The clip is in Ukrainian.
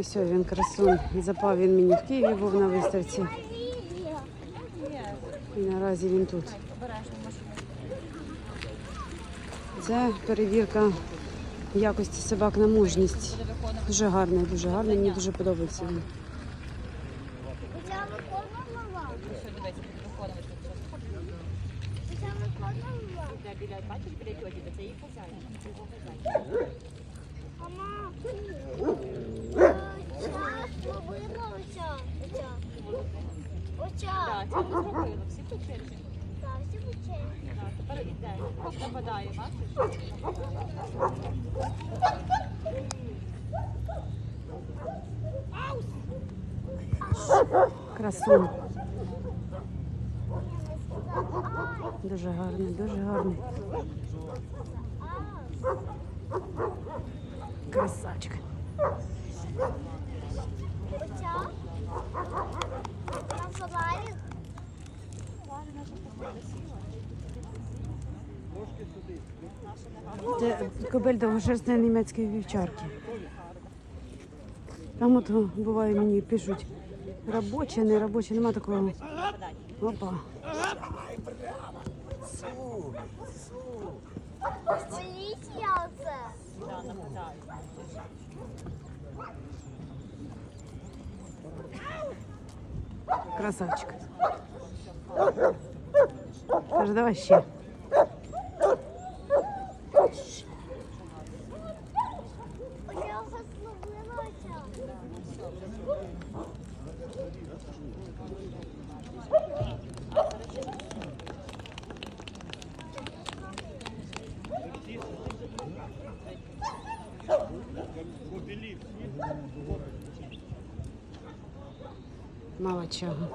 Все, він красун. Запав він мені в Києві був на виставці. І наразі він тут. Це перевірка якості собак на мужність. Дуже гарний, дуже гарний. Мені дуже подобається він. Бачиш, біля тьоті, це її хазяїн. це його хазяїн. Мама. Час побила оця. Оця. Оця. Так, це ми зробили, всі по черзі. Так, всі почали. Так, тепер іде. Нападає, бачиш? Красун. Дуже гарний, дуже гарний. Красавчик. Оця. На фонарі. Це кобель довгошерстної німецької вівчарки. Там от буває мені пишуть робоче, не робоче, нема такого. Опа. Красавчик. Каже, давай ще. Оця його зловила оця. Мало чого.